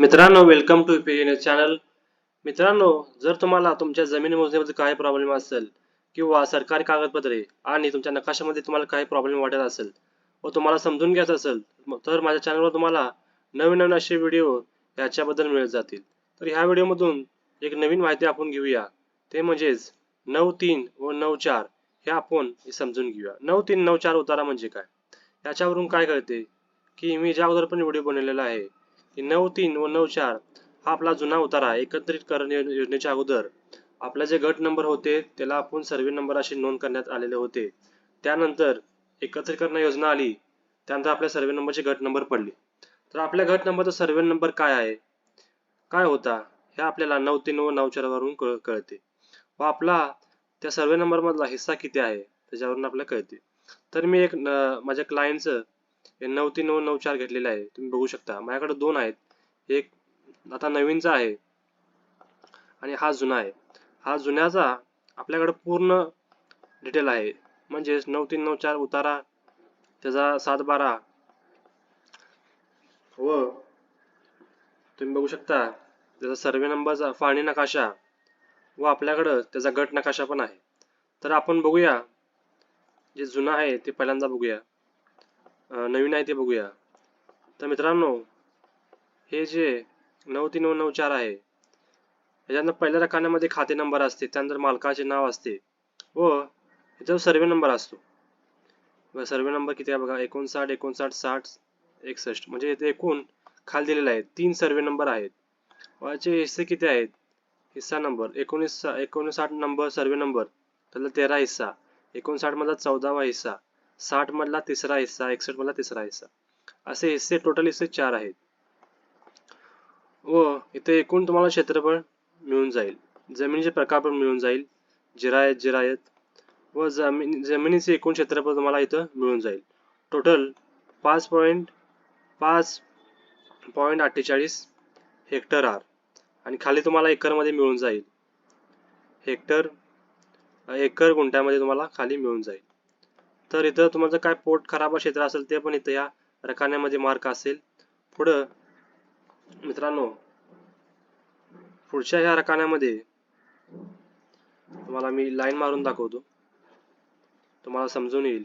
मित्रांनो welcome to P channel मित्रांनो जर तुम्हाला तुमच्या जमीन मोजण्यामध्ये काही प्रॉब्लेम असेल किंवा सरकारी कागदपत्रे आणि तुमच्या नकाशामध्ये तुम्हाला काही प्रॉब्लेम वाटत असेल व तुम्हाला समजून घ्यायचं असेल तर माझ्या चॅनलवर तुम्हाला नवीन नवीन असे व्हिडिओ याच्याबद्दल मिळत जातील. तर ह्या व्हिडिओमधून एक नवीन माहिती आपण घेऊया. ते म्हणजेच नऊ तीन व नऊ चार हे आपण समजून घेऊया. नऊ तीन नऊ चार उतारा म्हणजे काय? याच्यावरून काय कळते की मी ज्या अगोदर पण व्हिडिओ बनवलेला आहे नऊ तीन व नऊ चार हा आपला जुना उतारा एकत्रितकरण यो- योजनेच्या अगोदर. आपले जे गट नंबर होते त्याला आपण सर्वे नंबर अशी नोंद करण्यात आलेले होते. त्यानंतर एकत्रीकरण योजना आली त्यानंतर आपल्या सर्वे नंबरचे गट नंबर पडले. तर आपल्या गट नंबरचा सर्वे नंबर काय आहे? काय होता? हे आपल्याला नऊ तीन व नऊ चार वरून कळते. व आपला त्या सर्वे नंबर मधला हिस्सा किती आहे? त्याच्यावरून आपल्याला कळते. तर मी एक माझ्या क्लायंटचं नऊ तीन नऊ नऊ चार घेतलेले आहे. तुम्ही बघू शकता. माझ्याकडे दोन आहेत. एक आता नवीनचा आहे आणि हा जुना आहे. हा जुन्याचा आपल्याकडे पूर्ण डिटेल आहे. म्हणजेच नऊ तीन नऊ चार उतारा त्याचा सात बारा व तुम्ही बघू शकता त्याचा सर्वे नंबरचा फाळणी नकाशा व आपल्याकडं त्याचा गट नकाशा पण आहे. तर आपण बघूया जे जुना आहे ते पहिल्यांदा बघूया. नवीन आहे ते बघूया. तर मित्रांनो हे जे नऊ तीन नऊ नऊ चार आहे याच्यानंतर पहिल्या रकान्यामध्ये खाते नंबर असते त्यानंतर मालकाचे नाव असते व याचा सर्वे नंबर असतो. सर्वे नंबर किती आहे बघा एकोणसाठ एकोणसाठ साठ एकसष्ट म्हणजे इथे एकूण खाली दिलेले आहेत तीन सर्वे नंबर आहेत. व याचे हिस्से किती आहेत? हिस्सा नंबर एकोणीस एकोणसाठ नंबर सर्वे नंबर त्याला तेरा हिस्सा एकोणसाठ मधला चौदावा हिस्सा साठ मधला तिसरा हिस्सा एकसष्ट मधला तिसरा हिस्सा. असे हिस्से टोटल हिस्से चार आहेत. व इथे एकूण तुम्हाला क्षेत्रफळ मिळून जाईल. जमिनीचे प्रकार पण मिळून जाईल. जिरायत जिरायत. व जमीन जमिनीचे एकूण क्षेत्रफळ तुम्हाला इथं मिळून जाईल. टोटल पाच पॉईंट पाच पॉईंट अठ्ठेचाळीस हेक्टर आर. आणि खाली तुम्हाला एकरमध्ये मिळून जाईल. हेक्टर एकर गुंठ्यामध्ये तुम्हाला खाली मिळून जाईल. तर इथं तुम्हाला काय पोट खराब क्षेत्र असेल ते पण इथं या रकान्यामध्ये मार्क असेल. पुढं मित्रांनो पुढच्या ह्या रकान्यामध्ये तुम्हाला मी लाईन मारून दाखवतो. तुम्हाला समजून येईल.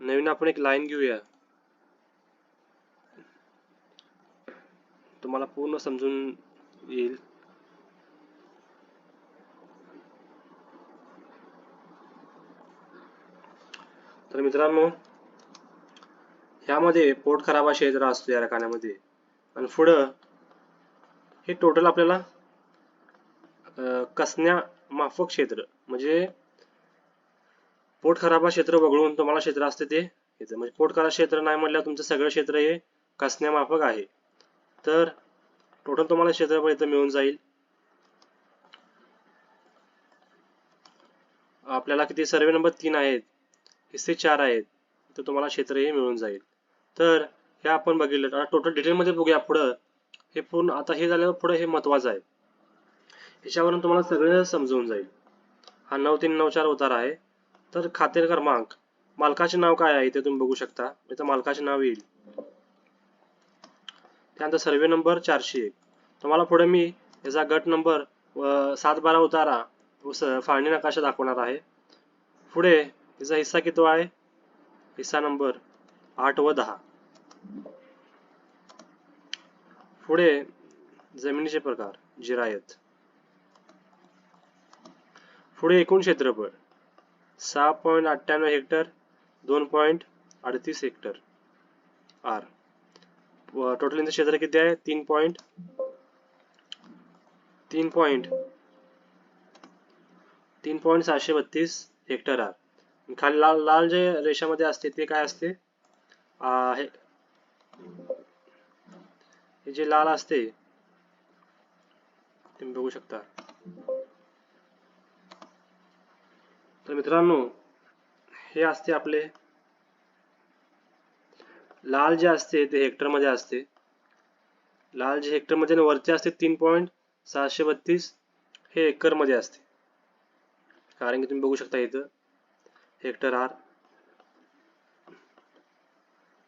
नवीन आपण एक लाईन घेऊया. तुम्हाला पूर्ण समजून येईल. तर मित्रांनो ह्यामध्ये पोट खराबा क्षेत्र असतो या रकान्यामध्ये. आणि पुढं हे टोटल आपल्याला कसण्या माफक क्षेत्र म्हणजे पोट खराबा क्षेत्र वगळून तुम्हाला क्षेत्र असते ते येतं. म्हणजे पोट खराब क्षेत्र नाही म्हटलं तुमचं सगळं क्षेत्र हे कसण्या माफक आहे. तर टोटल तुम्हाला क्षेत्रफळ इथं मिळून जाईल. आपल्याला किती? सर्वे नंबर तीन आहेत. हिस्से चार आहेत तर तुम्हाला क्षेत्र हे मिळून जाईल. तर हे आपण बघितलं आता टोटल डिटेलमध्ये बघूया पुढं. हे पूर्ण आता हे झाल्यावर पुढं हे महत्वाचं आहे. ह्याच्यावरून तुम्हाला सगळं समजून जाईल. हा नऊ तीन नऊ चार उतारा आहे. तर खाते क्रमांक मालकाचे नाव काय आहे इथे तुम्ही बघू शकता. इथं मालकाचे नाव येईल. त्यानंतर सर्वे नंबर चारशे एक. तुम्हाला पुढे मी याचा गट नंबर व सात बारा उतारा व फाळणी नकाशा दाखवणार आहे. पुढे तिचा हिस्सा किती आहे? हिस्सा नंबर आठ व दहा. पुढे जमिनीचे प्रकार जिरायत. पुढे एकूण क्षेत्रफळ सहा पॉईंट अठ्ठ्याण्णव हेक्टर दोन पॉईंट अडतीस हेक्टर आर. टोटल यांचं क्षेत्र किती आहे? तीन पॉईंट तीन पॉईंट तीन पॉईंट सहाशे बत्तीस हेक्टर आर. खाली लाल लाल जे रेषामध्ये असते ते काय असते? हे. जे लाल असते तुम्ही बघू शकता. तर मित्रांनो हे असते आपले. लाल जे असते ते हेक्टरमध्ये असते. लाल जे हेक्टरमध्ये वरचे असते तीन पॉईंट सहाशे बत्तीस. हे एकरमध्ये असते. कारण की तुम्ही बघू शकता इथं हेक्टर आर.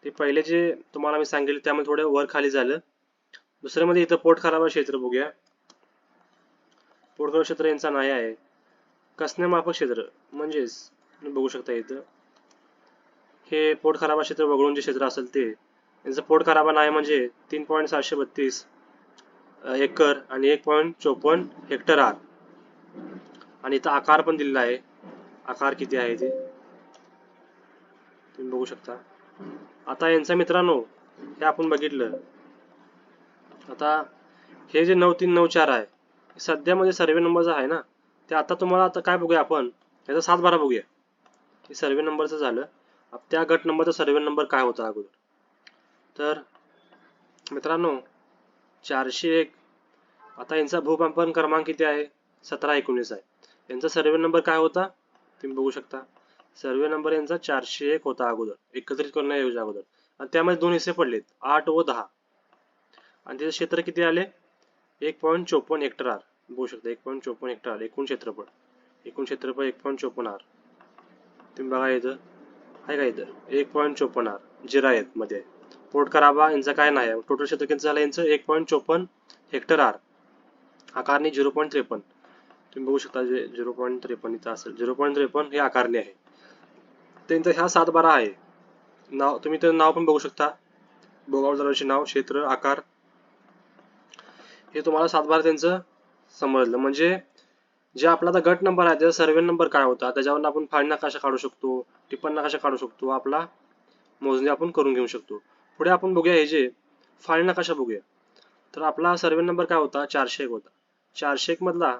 ते पहिले जे तुम्हाला मी सांगितले त्यामध्ये थोडं वर खाली झालं. दुसऱ्यामध्ये इथं पोट खराबा क्षेत्र बघूया. पोटखराब क्षेत्र यांचा नाही आहे. कसण्यामाफक क्षेत्र म्हणजेच तुम्ही बघू शकता इथं. हे पोट खराबा क्षेत्र वगळून जे क्षेत्र असेल ते. यांचं पोट खराबा नाही म्हणजे तीन पॉईंट सातशे बत्तीस एकर आणि एक पॉईंट चोपन्न हेक्टर आर. आणि इथं आकार पण दिलेला आहे. आकार किती आहे ते? तुम्ही बघू शकता. आता यांचा मित्रांनो हे आपण बघितलं. आता हे जे नऊ तीन नऊ चार आहे सध्या म्हणजे सर्वे नंबरचा आहे ना? ते आता तुम्हाला आता काय बघूया आपण? याचा सात बारा बघूया. हे सर्वे नंबरचं झालं. त्या गट नंबरचा सर्वे नंबर काय होता अगोदर? तर मित्रांनो चारशे एक. आता यांचा भूकंपन क्रमांक किती आहे? सतरा एकोणीस आहे. यांचा सर्वे नंबर काय होता? तुम्ही बघू शकता. सर्वे नंबर यांचा चारशे एक होता अगोदर. एकत्रित करण्याऐवजी अगोदर. आणि त्यामध्ये दोन हिस्से पडलेत. आठ व दहा. आणि त्याचे क्षेत्र किती आले? एक पॉईंट चोपन्न हेक्टर आर. बघू शकता एक पॉईंट चोपन्न हेक्टर आर. एकूण क्षेत्रफळ. एकूण क्षेत्रफळ एक पॉईंट चोपन्न आर. तुम्ही बघा इथं. आहे का इथं? एक पॉईंट चोपन्न आर. जिरा आहेत मध्ये. पोट कराबा यांचा काय नाही आहे. टोटल क्षेत्र किती झालं यांचं? एक पॉईंट चोपन्न हेक्टर आर. आकारणी झिरो पॉईंट त्रेपन्न. तुम्ही बघू शकता जे झिरो पॉईंट त्रेपन्न इथं असेल. झिरो पॉईंट त्रेपन्न हे आकारले आहे. त्यांचा ह्या सात बारा आहे. नाव तुम्ही तर नाव पण बघू शकता. बोगावदाराचे नाव क्षेत्र आकार. हे तुम्हाला सात बारा त्यांचं समजलं. म्हणजे जे आपला आता गट नंबर आहे त्याचा सर्वे नंबर काय होता? त्याच्यावर आपण फाळणा कशा काढू शकतो? टिप्पण नकाशा काढू शकतो? आपला मोजणी आपण करून घेऊ शकतो. पुढे आपण बघूया हे जे फाळणा नकाशा बघूया? तर आपला सर्वे नंबर काय होता? चारशे एक होता. चारशे एक मधला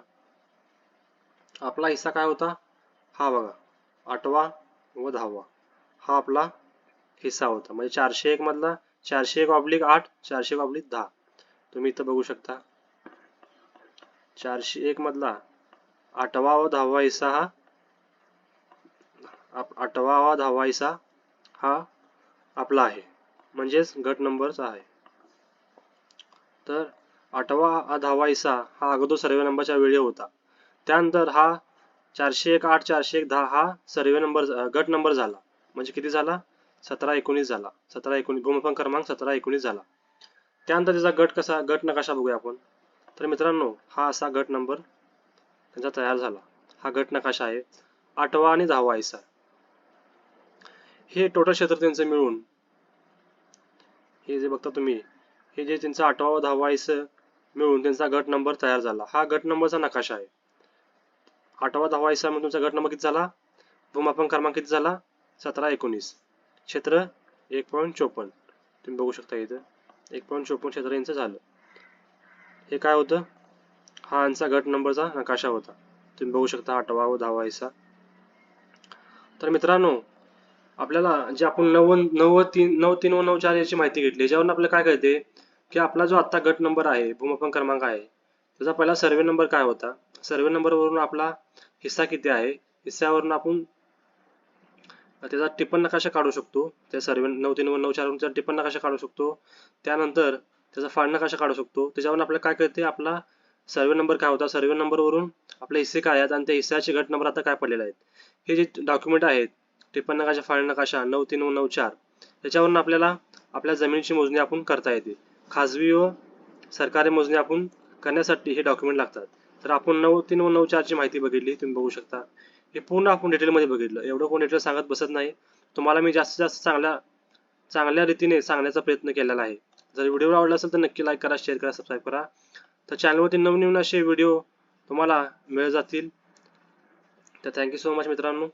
आपला हिस्सा काय होता? हा बघा आठवा व दहावा. हा आपला हिस्सा होता. म्हणजे चारशे एक मधला चारशे एक ऑब्लिक आठ चारशे एक ऑब्लिक दहा. तुम्ही इथं बघू शकता. चारशे एक मधला आठवा व दहावा हिस्सा हा आठवा व दहावा हिस्सा हा आपला आहे. म्हणजेच गट नंबरचा आहे. तर आठवा हा दहावा हिस्सा हा अगोदर सर्वे नंबरच्या वेळी होता. त्यानंतर हा चारशे एक आठ चारशे एक दहा हा सर्वे नंबर गट नंबर झाला. म्हणजे किती झाला? सतरा एकोणीस झाला. सतरा एकोणीस भूमिपन क्रमांक सतरा एकोणीस झाला. त्यानंतर त्याचा गट कसा गट नकाशा बघूया आपण. तर मित्रांनो हा असा गट नंबर त्यांचा तयार झाला. हा गट नकाशा आहे. आठवा आणि दहावा हिस्सा. हे टोटल क्षेत्र त्यांचं मिळून हे जे बघता तुम्ही हे जे त्यांचा आठवा व दहावा हिस्सा मिळून त्यांचा गट नंबर तयार झाला. हा गट नंबरचा नकाशा आहे. आठवा दहावा हिस्सा म्हणून तुमचा गट नंबर किती झाला? भूमापन क्रमांक किती झाला? सतरा एकोणीस. क्षेत्र एक पॉईंट चोपन्न. तुम्ही बघू शकता इथं. एक पॉईंट चोपन्न क्षेत्र यांचं झालं. हे काय होतं? हा यांचा गट नंबरचा नकाशा होता. तुम्ही बघू शकता आठवा व दहावा हिस्सा. तर मित्रांनो आपल्याला जे आपण नऊ नऊ तीन नऊ तीन व नऊ चार याची माहिती घेतली याच्यावरून आपल्याला काय कळते? की आपला जो आता गट नंबर आहे भूमापन क्रमांक आहे त्याचा पहिला सर्वे नंबर काय होता? सर्वे नंबरवरून आपला हिस्सा किती आहे? हिस्सावरून आपण त्याचा टिपण नकाशा काढू शकतो. त्या सर्वे नऊ तीन व नऊ चार त्याचा टिप्पण नकाशा काढू शकतो. त्यानंतर त्याचा फाळ नकाशा काढू शकतो. त्याच्यावरून आपल्याला काय कळते? आपला सर्वे नंबर काय होता? सर्वे नंबरवरून आपले हिस्से काय आहेत? आणि त्या हिस्साचे गट नंबर आता काय पडलेले आहेत? हे जे डॉक्युमेंट आहेत टिप्पण नकाशा फाळ नकाशा नऊ तीन व नऊ चार त्याच्यावरून आपल्याला आपल्या जमिनीची मोजणी आपण करता येते. खाजगी व सरकारी मोजणी आपण करण्यासाठी हे डॉक्युमेंट लागतात. तर आपण नऊ तीन व नऊ चारची माहिती बघितली तुम्ही बघू शकता. हे पूर्ण आपण डिटेलमध्ये बघितलं. एवढं कोण डिटेल सांगत बसत नाही. तुम्हाला मी जास्तीत जास्त चांगल्या चांगल्या रीतीने सांगण्याचा प्रयत्न केलेला आहे. जर व्हिडिओ आवडला असेल तर नक्की लाईक करा शेअर करा सबस्क्राईब करा. तर चॅनलवरती नवनवीन असे व्हिडिओ तुम्हाला मिळत जातील. तर थँक्यू सो मच मित्रांनो.